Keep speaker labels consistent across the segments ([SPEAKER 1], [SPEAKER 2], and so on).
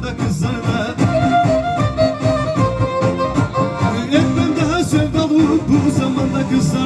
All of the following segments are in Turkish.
[SPEAKER 1] sevda kızına. Et daha sevdalı bu zamanda kızına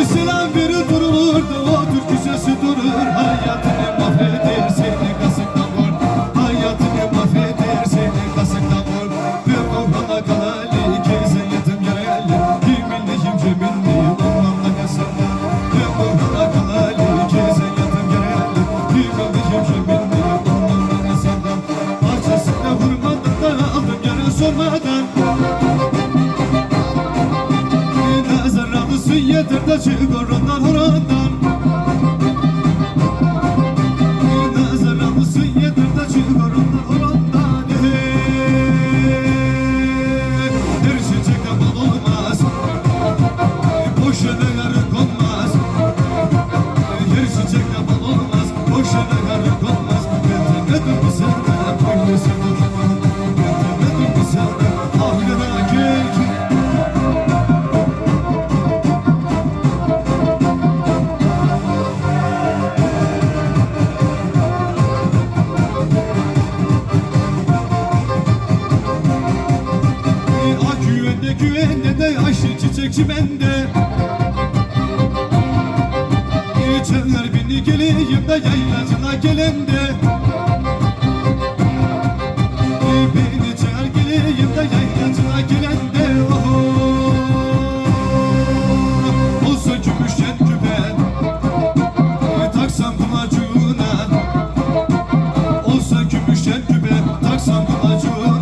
[SPEAKER 1] İslam Krishna çocuğu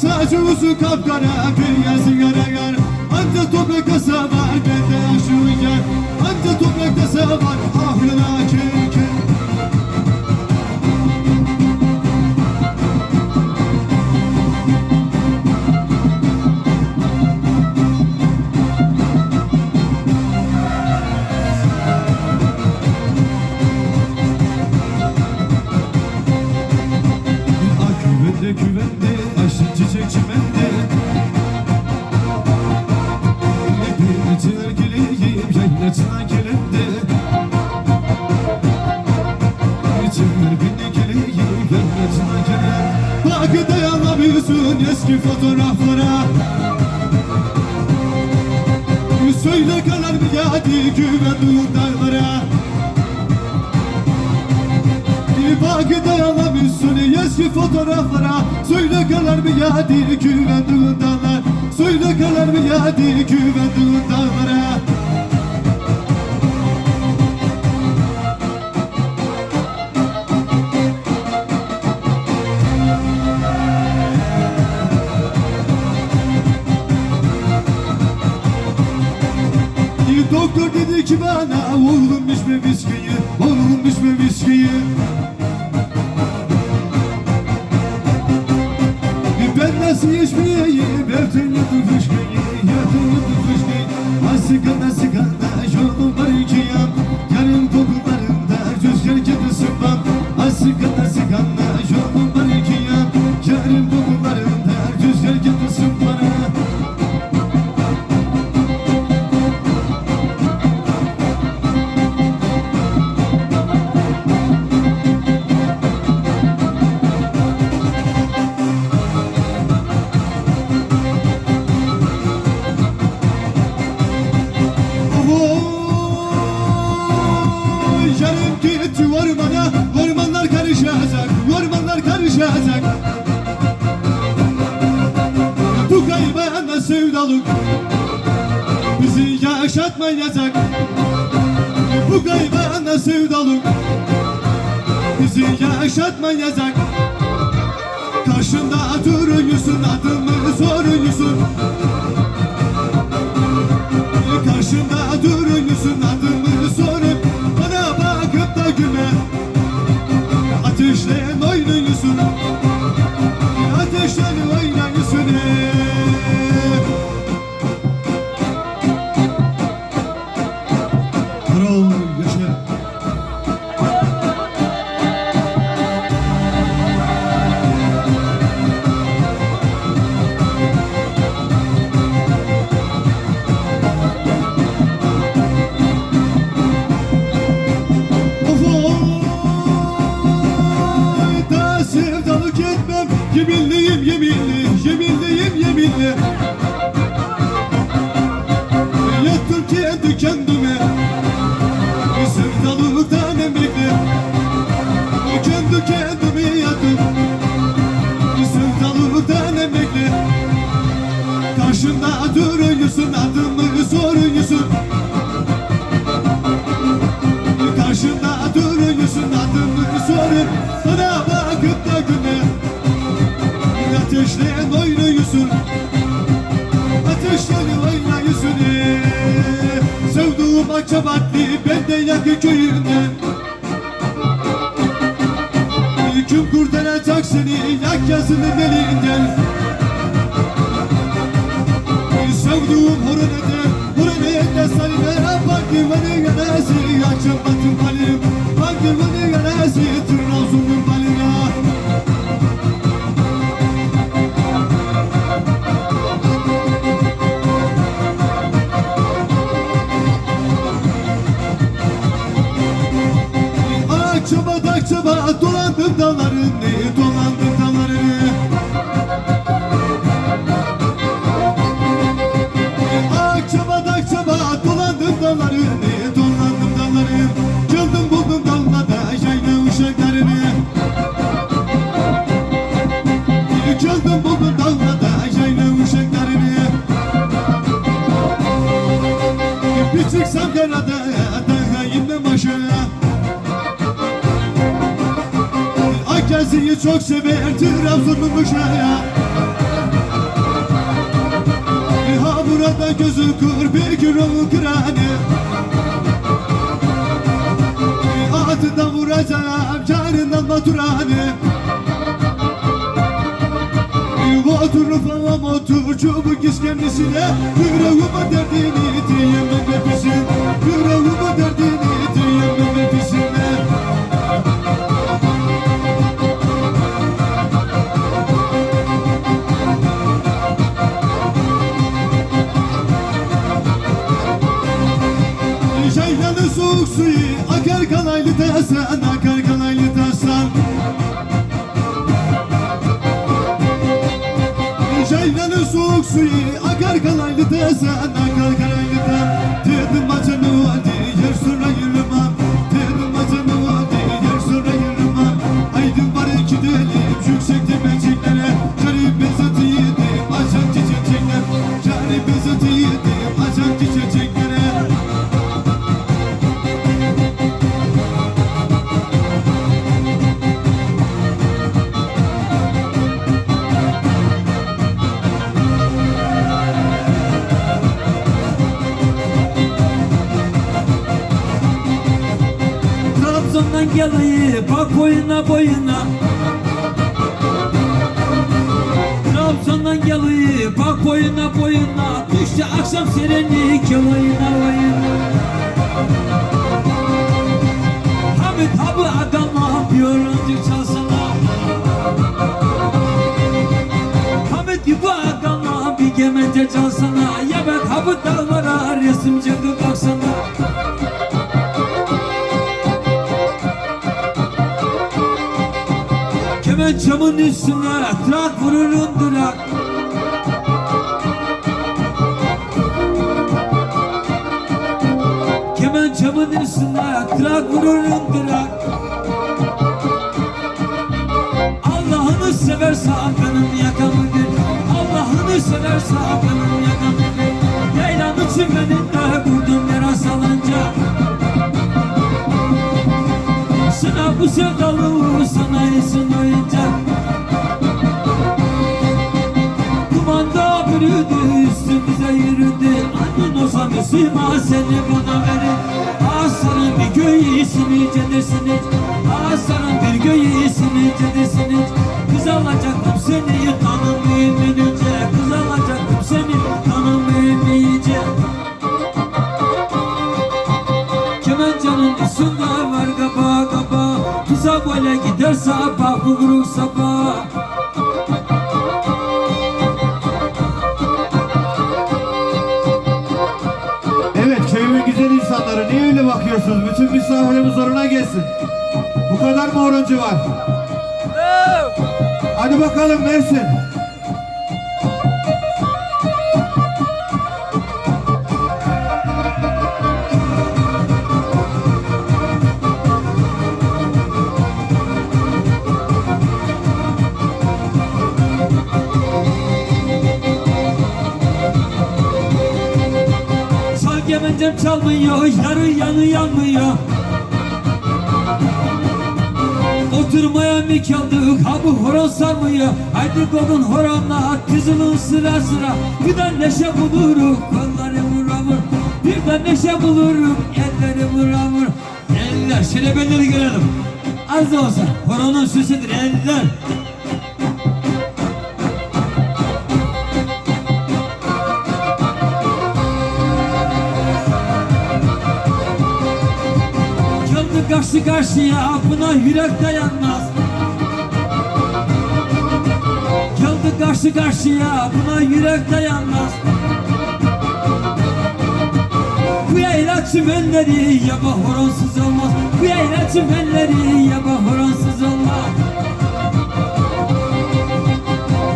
[SPEAKER 1] Saçı uzun kapkara beyazı Bir çınar geleyim Yaylasına gelende Bir beni geleyim Yaylasına gelende Bak dayanamıyorsun eski fotoğraflara Söyle kanar mı yadi güvendiğin dağlara Bir bak dayanamıyorsun eski fotoğraflara. Söyle kanar mı yadi güvendiğin dağlar Söyle kanar mı yadi güvendiğin dağlara doktor dedi ki bana Oğlum içme viskiyi Oğlum içme viskiyi Bir Ben nasıl içmeyeyim Her türlü fışkıyı Ha sigara sigara Yolum var iki yan Yarın kokularında Rüzgar gibi sıkmam Ha sigara Yarın gitti ormana Ormanlar karışacak Ormanlar karışacak. Bu kaybana sevdalık Bizi yaşatmayacak. Bu kaybana sevdalık Bizi yaşatmayacak. Karşında duruyorsun adımı soruyorsun. Karşımda duruyorsun adımı Sevduğum Akçabatlı benden yakın köyünden Kim kurtaracak seni yak yazının elinden Sevduğum horonede Horonede sarıda Bakımını ganası Açım batım balim Bakımını ganası Trabzon'un balina Akçabat dolandım dağlarını Dolandım Akyazi'yi çok sever Trabzon'un uşağı Ha burada gözü kır bir gün o kıranı. Atından vuracağım canından baturanı Otur falan otur çubuk iskemlisine Yüreğime derdini diyeyim nefesin Yüreğime derdini diyeyim nefesine suyu akar kalaylı tasan
[SPEAKER 2] Geliyor bak boyuna boyuna. Trabzon'dan geliyor bak boyuna boyuna. Düştü akşam serenlik oyuna oyuna Hamit abi adama bir oyuncuk çalsana. Hamit bu adama bir gemence çalsana. Ya ben abi dağlara resim çekip baksana Kemençamın üstüne trak vururum durak Kemençamın üstüne trak vururum durak Allah'ını seversen benim yakamı gül. Allah'ını seversen benim yakamı gül. Leylan için beni de vurdum yara salınca Sana bu sevdalı sana isim oyuncak Kumanda bürüdü üstümüze yürüdü. Annen olsa Müslüman seni bana verin Aslanın bir göğü iyisini cedersiniz Aslanın bir göğü iyisini cedersiniz Kız alacaktım seni tanımayayım önce Kız alacaktım seni tanımayayım üstünde var kaba kaba Kıza böyle gider sabah buluruk sabah
[SPEAKER 1] Evet köyümün güzel insanları niye öyle bakıyorsunuz? Bütün misafirimiz zoruna gelsin. Bu kadar mı orancı var? Hadi bakalım Mersin.
[SPEAKER 2] Gemencem çalmıyor Yarı yanı yanmıyor. Oturmaya mı kaldık ha bu horon sarmıyor. Haydi kodun horonla kızılın sıra sıra. Bir de neşe bulurum kolları vuramur Bir de neşe bulurum elleri vuramur Eller şöyle belleri görelim. Da olsa horonun süsüdür eller Karşı karşıya buna yürek dayanmaz. Geldi karşı karşıya buna yürek dayanmaz. Bu yayla çimenleri yaba horonsuz olmaz. Bu yayla çimenleri yaba horonsuz olmaz.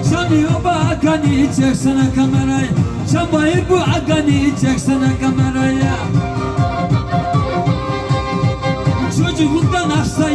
[SPEAKER 2] Sanıyor bu agani çeksene kamerayı. Çabayır bu agani çeksene kameraya pergunta na saída.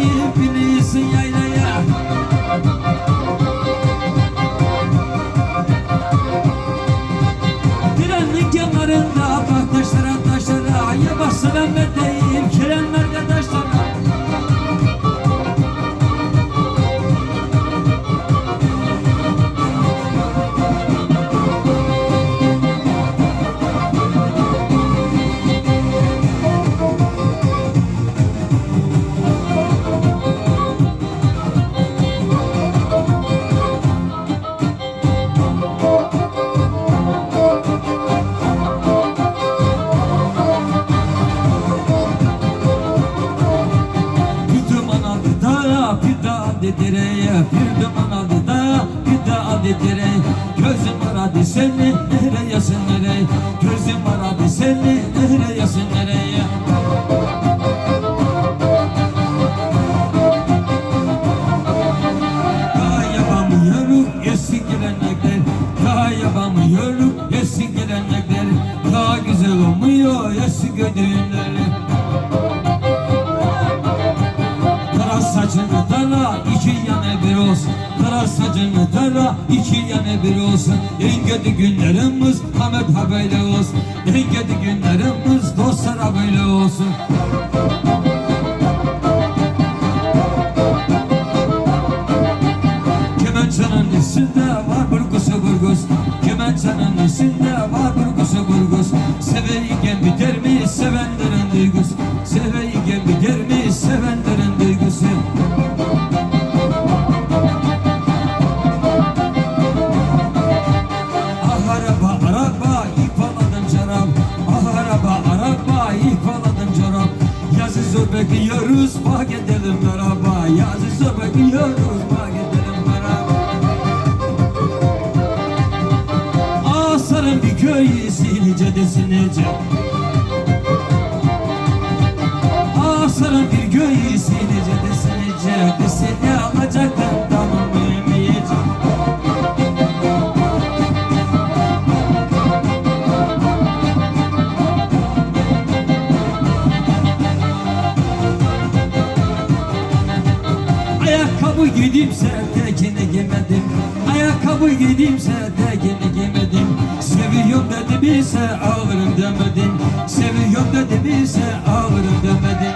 [SPEAKER 2] Bir de aldı direğe Bir duman aldı da bir de aldı direğe. Gözüm aradı seni nereyesin nereye Gözüm aradı seni bir olsun. Kara saçını tara iki yana bir olsun. En kötü günlerimiz Ahmet ha böyle olsun. En kötü günlerimiz dostlara böyle olsun. Kemençenin üstünde var burgusu burgus Kemençenin üstünde var Giydimse tekini giymedim Ayakkabı giydimse tekini giymedim Seviyorum dedim ise ağlarım demedim. Seviyorum dedim ise ağlarım demedim.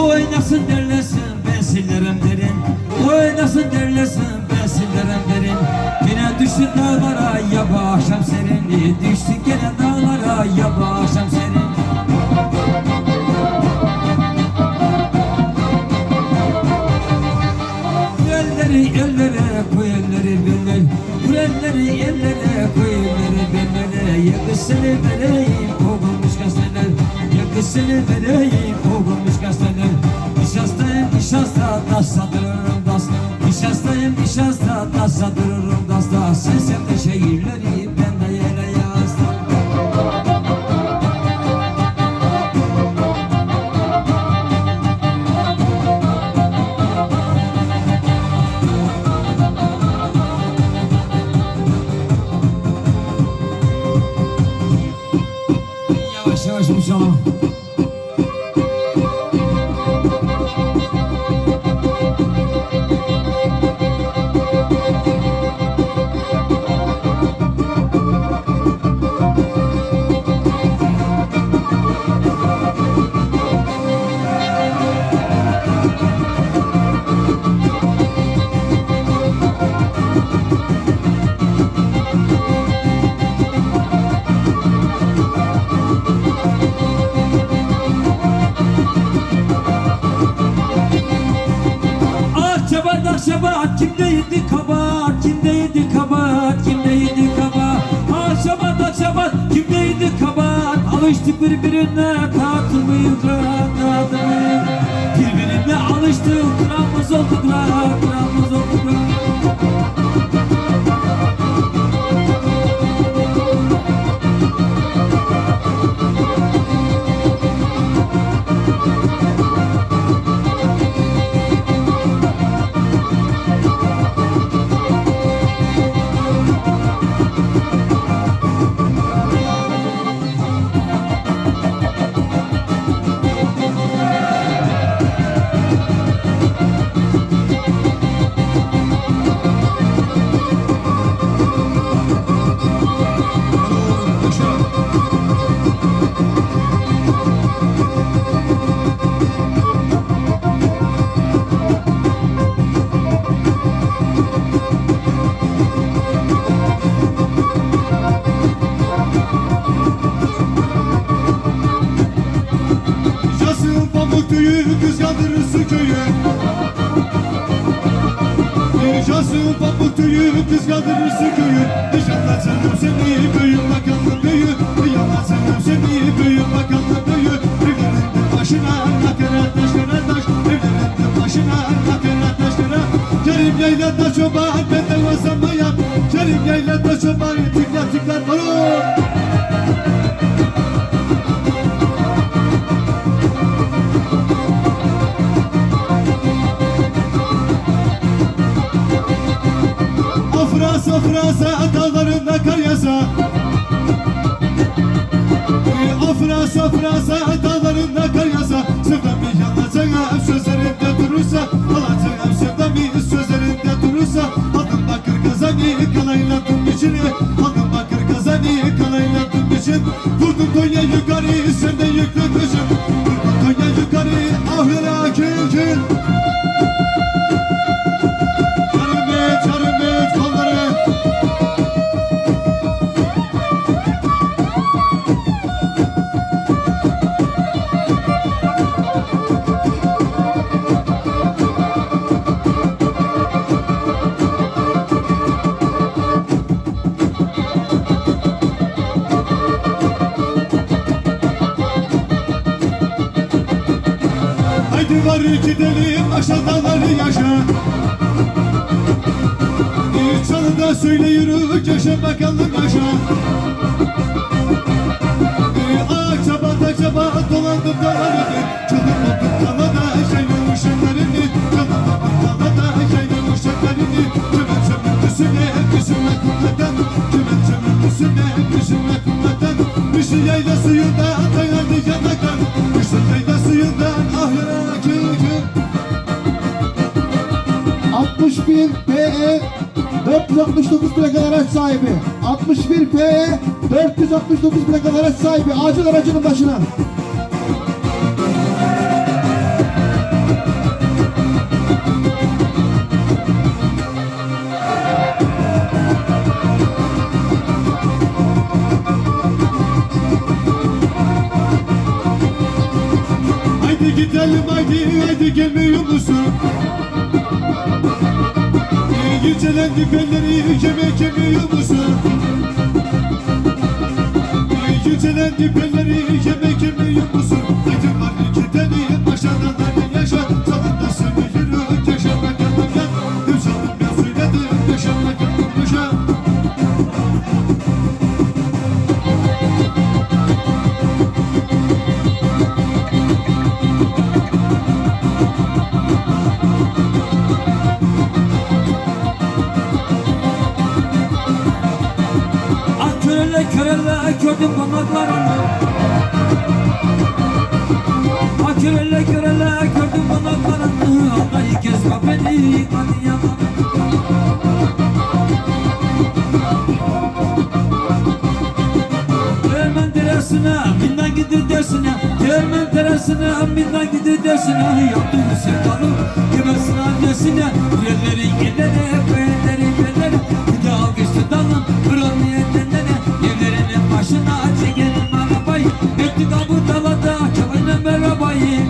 [SPEAKER 2] Oynasın derlesin ben silerim derin Oynasın derlesin ben silerim derin Yine düştü dağlara ya bu akşam serin. Düştü gene dağlara ya bu akşam serin Bu elleri ellere koy elleri bellere Yakısını vereyim kovulmuş gazeteler. Yakısını vereyim kovulmuş gazeteler. Nişastayım nişasta dasta dururum dasta Nişastayım nişasta dasta dururum dasta Sen
[SPEAKER 1] Yaşasın pamuk tüyü kız kandırırsın köyü. Nişanla canım seni köyün bakalım köyü. Yalan Alacağım seni büyü bakalım büyü Evlerinde başına nakarat taşlara taş. Evlerinde başına nakarat taşlara Kerim yaylada çoban bedava zamaya Kerim yaylada çoban tıkla tıkla balon Afrasa Fransa dağlarında kar yasa Afrasa Fransa dağlarında kar yasa Sevdam bir yanacağım sözlerinde durursa Alacağım sevdam bir sözlerinde durursa. Adım bakır kazanı kalayladım içine Adım bakır kazanı kalayladım için. Vurdum Konya yukarı senden yüklü kızım üstüne üstüne kumlatan Çömen çömen üstüne üstüne kumlatan Mışı yayla suyunda dayandı yanaktan Mışı yayla suyundan ahıra kül kül
[SPEAKER 3] 61 PE 469 plakalı araç sahibi. 61 PE 469 plakalı araç sahibi. Acil aracının başına
[SPEAKER 1] gidelim haydi haydi gelmiyor musun? Yücelendi belleri yemek yemiyor musun? Yücelendi belleri yemek yemiyor musun? Haydi var gidelim aşağıdan hadi yaşa Salında seni yürü yaşa
[SPEAKER 2] gördüm konaklarını Ah körele gördüm konaklarını Anlayı kesme beni hadi yalan Değirmen teresine binden gidir dersine. Değirmen teresine binden gidir dersine. Yaptığın sevdalı kümesine adresine Yerlerin yerlere beğenlerin yerlere Bir de alkışlı dalın Evlerinin başına çekelim arabayı Bekli kabı dalada çalayla merhabayı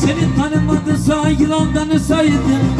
[SPEAKER 2] Seni tanımadıysa yılandanı saydın